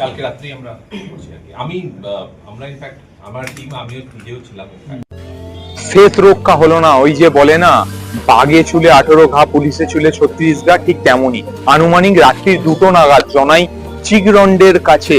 কালকে রাত্রেই আমরা আমি আমরা ইনফ্যাক্ট আমার টিম আমিও নিজেও ছিলাম। শেষ রক্ষা হলো না, ওই যে বলে না, বাগে চুলে আঠেরো ঘা, পুলিশে চুলে ছত্রিশ ঘা, ঠিক তেমনই। আনুমানিক রাত্রি দুটো নাগাদ জনাই চিকরন্ডের কাছে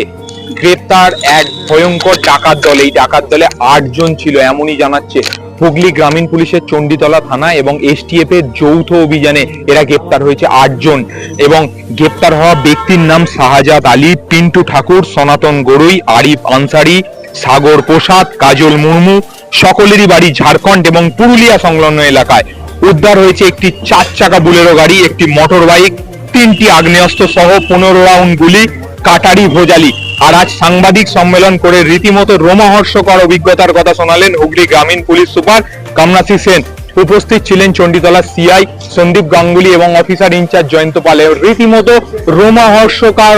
গ্রেপ্তার এক ভয়ঙ্কর ডাকাত দল। এই ডাকাত দলে আটজন ছিল, এমনই জানাচ্ছে হুগলি গ্রামীণ পুলিশের চণ্ডীতলা থানা এবং এসটিএফ এর যৌথ অভিযানে এরা গ্রেপ্তার হয়েছে আটজন এবং গ্রেপ্তার হওয়া ব্যক্তির নাম শাহজাদ আলী, পিন্টু ঠাকুর, সনাতন গড়ুই আরিফ আনসারি, সাগর প্রসাদ, কাজল মুর্মু, সকলেরই বাড়ি ঝাড়খণ্ড এবং পুরুলিয়া সংলগ্ন এলাকায়। উদ্ধার হয়েছে একটি চার চাকা বুলেরো গাড়ি, একটি মোটর বাইক তিনটি আগ্নেয়াস্ত্র সহ পনেরো রাউন্ড গুলি, কাটারি ভোজালি। আর আজ সাংবাদিক সম্মেলন করে রীতিমতো রোমহর্ষকর অভিজ্ঞতার কথা শোনালেন হুগলি গ্রামীণ পুলিশ সুপার কামনাসি সেন। উপস্থিত ছিলেন চণ্ডীতলা সিআই সন্দীপ গাঙ্গুলি এবং অফিসার ইনচার্জ জয়ন্ত পাল। রীতিমতো রোমহর্ষকর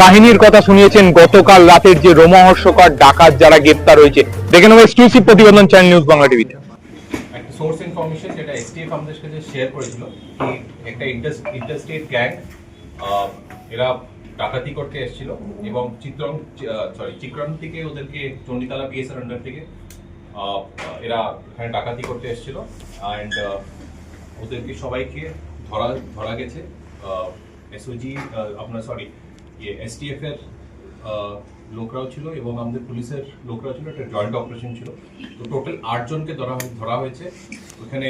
কাহিনীর কথা শুনিয়েছেন গতকাল রাতের যে রোমহর্ষকর ডাকাত যারা গ্রেপ্তার হয়েছে। দেখে নেব এক্সক্লুসিভ প্রতিবেদন চ্যানেল নিউজ বাংলা টিভিতে। সোর্স ইনফরমেশন যেটা এসটিএফ আমাদের সাথে শেয়ার করেছিল একটা ইন্টারস্টেট গ্যাং এরা ডাকাতি করতে এসেছিল এবং চিত্রং সরি চিত্রং থেকে ওদেরকে চণ্ডীতলা পিএসআর আন্ডার থেকে এরা এখানে ডাকাতি করতে এসেছিল। অ্যান্ড ওদেরকে সবাইকে ধরা ধরা গেছে। এসওজি আপনার সরি ইয়ে এসটিএফ এর লোকরাও ছিল এবং আমাদের পুলিশের লোকরাও ছিল। একটা জয়েন্ট অপারেশন ছিল। তো টোটাল আটজনকে ধরা ধরা হয়েছে। ওখানে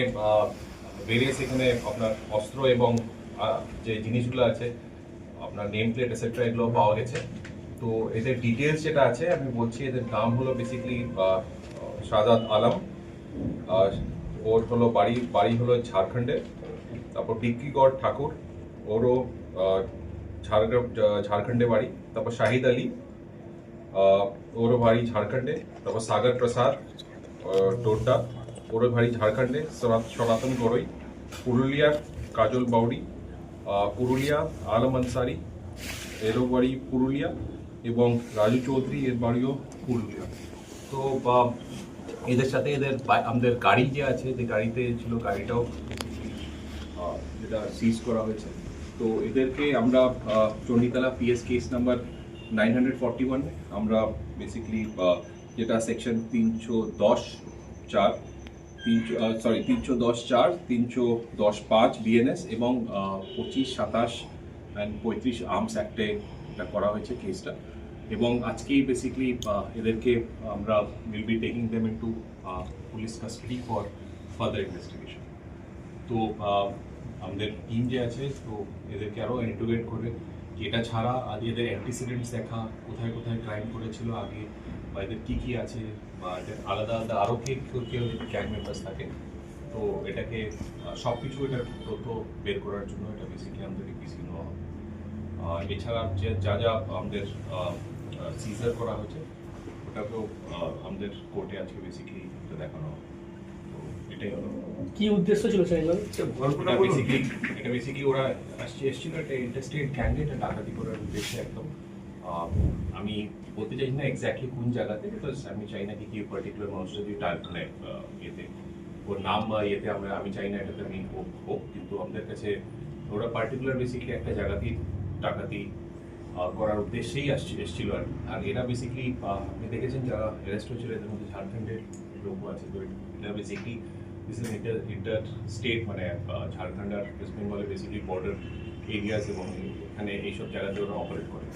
ভেরিয়াস এখানে আপনার অস্ত্র এবং যে জিনিসগুলো আছে আপনার নেম প্লেট এসেট্রা এগুলো পাওয়া গেছে। তো এদের ডিটেলস যেটা আছে, আমি বলছি এদের নাম হলো বেসিক্যালি শাহাদ আলম। ওর হলো বাড়ি বাড়ি হলো ঝাড়খণ্ডে। তারপর বিক্রিগড় ঠাকুর। ওরও ঝাড়গ্রাম ঝাড়খণ্ডে বাড়ি। তারপর শাহিদ আলী। ওরও বাড়ি ঝাড়খণ্ডে। তারপর সাগর প্রসাদ টোড্ডা ওরও বাড়ি ঝাড়খণ্ডে। সনাতন গড়ই। পুরুলিয়ার কাজল বাউরি পুরুলিয়া, আলম আনসারি এরও বাড়ি পুরুলিয়া এবং রাজু চৌধুরী, এর বাড়িও পুরুলিয়া। তো এদের সাথে এদের আমাদের গাড়ি যে আছে, যে গাড়িতে ছিল গাড়িটাও যেটা সিজ করা হয়েছে। তো, এদেরকে আমরা Chanditala PS case number nine hundred forty one আমরা বেসিক্যালি যেটা সেকশন তিনশো দশ, চার তিনশো সরি তিনশো দশ চার, তিনশো দশ পাঁচ বিএনএস এবং পঁচিশ, সাতাশ অ্যান্ড পঁয়ত্রিশ আর্মস অ্যাক্টে এটা করা হয়েছে কেসটা এবং আজকেই বেসিক্যালি এদেরকে আমরা will be taking them into police custody for further investigation তো আমাদের টিম যে আছে, তো এদেরকে আরও ইন্টিগ্রেট করে যে এটা ছাড়া এদের অ্যান্টিসিডেন্টস দেখা, কোথায় কোথায় ক্রাইম করেছিল, আগে বা এদের কী কী আছে বা এদের আলাদা আলাদা আরও কে কেউ কেউ গ্যাং মেম্বার্স থাকে তো এটাকে সব কিছু এটার তথ্য বের করার জন্য এটা বেসিক্যালি আমাদের পিসি নেওয়া হবে। এছাড়া যে যা যা আমাদের সিজার করা হয়েছে ওটাকেও আমাদের কোর্টে আজকে বেসিক্যালি এটা দেখানো হবে। তো এটাই হলো। কি উদ্দেশ্য ছিল সেগুলো এটা বেসিক্যালি এটা বেসিক্যালি ওরা আসছে এসেছিল একটা ইন্টারস্টেট ক্যান্ডিডেট এটা ডাকাতি করার উদ্দেশ্যে একদম। আমি বলতে চাইছি না এক্স্যাক্টলি কোন জায়গাতে বিকজ আমি চাই না কি কি পার্টিকুলার মানুষ যদি মানে ইয়েতে ওর নাম বা ইয়েতে আমরা আমি চাই না এটাতে আমি হোক হোক কিন্তু আমাদের কাছে ওরা পার্টিকুলার বেসিক্যালি একটা জায়গাতেই আহ, করার উদ্দেশ্যেই আসছে এসেছিল আর আর এরা বেসিক্যালি আপনি দেখেছেন যারা অ্যারেস্ট হয়েছিল এদের মধ্যে ঝাড়খণ্ডের লোকও আছে। তো এটা basically this inter inter state মানে ঝাড়খণ্ড আর ওয়েস্ট বেঙ্গলে বেসিক্যালি বর্ডার এরিয়াস এবং এখানে এইসব জায়গাতে ওরা অপারেট করে।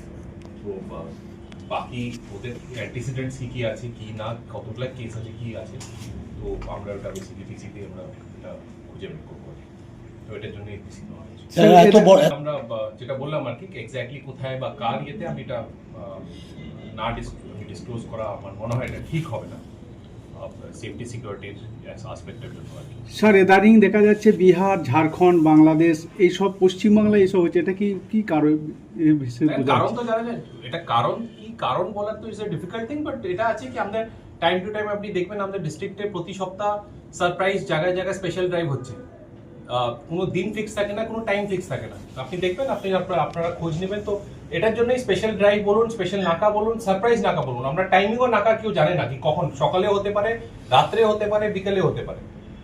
তো বাকি ওদের অ্যান্টিসিডেন্টস কি কি আছে কি না কতগুলা কেস আছে কি আছে তো আমরা ওটা বেসিক্যালি পিসিতে আমরা এটা খুঁজে বের করব। তো এটার জন্য আমরা যেটা বললাম আর কি এক্স্যাক্টলি কোথায় বা কার ইয়েতে আমি এটা না ডিসক্লোজ করা আমার মনে হয় এটা ঠিক হবে না। সেফটি সিকিউরিটির আসপেক্টের জন্য স্যার এদারিং দেখা যাচ্ছে বিহার ঝাড়খণ্ড বাংলাদেশ এইসব পশ্চিমবাংলায় এইসব হচ্ছে এটা কি কি কারণ? বোঝা কারণ তো জানা যায়। এটা কারণ কারণ বলার তো is a difficult thing but এটা আছে কি আমাদের টাইম টু টাইম আপনি দেখবেন আমাদের ডিস্ট্রিক্টে প্রতি সপ্তাহ সারপ্রাইজ জায়গায় জায়গায় স্পেশাল ড্রাইভ হচ্ছে। কোনো দিন ফিক্স থাকে না, কোনো টাইম ফিক্স থাকে না। আপনি দেখবেন, আপনি আপনারা খোঁজ নেবেন, তো এটার জন্যই স্পেশাল ড্রাইভ বলুন স্পেশাল নাকা বলুন সারপ্রাইজ নাকা বলুন। আমরা টাইমিংও নাকা কেউ জানে না কি কখন। সকালে হতে পারে, রাত্রে হতে পারে, বিকেলে হতে পারে।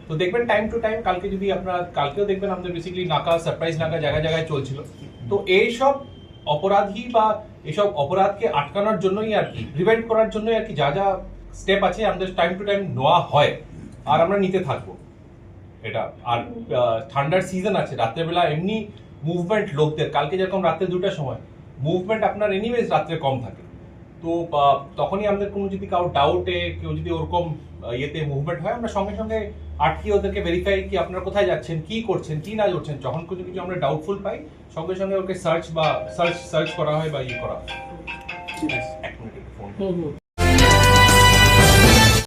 তো দেখবেন টাইম টু টাইম কালকে যদি আপনারা, কালকেও দেখবেন আমাদের বেসিক্যালি নাকা সারপ্রাইজ নাকা জায়গায় জায়গায় চলছিল। তো এইসব অপরাধী বা এসব অপরাধকে আটকানোর জন্যই আর কি প্রিভেন্ট করার জন্যই আর কি যা যা স্টেপ আছে, আমাদের টাইম টু টাইম নেওয়া হয়, আর আমরা নিতে থাকব। এটা, আর ঠান্ডার সিজন আছে, রাত্রেবেলা এমনি মুভমেন্ট লোকদের, কালকে যেরকম রাত্রে দুটার সময় মুভমেন্ট আপনার এনিওয়েজ রাত্রে কম থাকে। তো তখনই আমাদের কোনো যদি কারও ডাউটে কেউ যদি ওরকম ইয়েতে মুভমেন্ট হয়, আমরা সঙ্গে সঙ্গে আটকে ওদেরকে ভেরিফাই কি আপনারা কোথায় যাচ্ছেন কি করছেন কি না করছেন যখন কিছু কিছু আমরা ডাউটফুল পাই সঙ্গে সঙ্গে ওকে সার্চ বা সার্চ সার্চ করা হয় বা ইয়ে করা হয়। এক মিনিট ফোন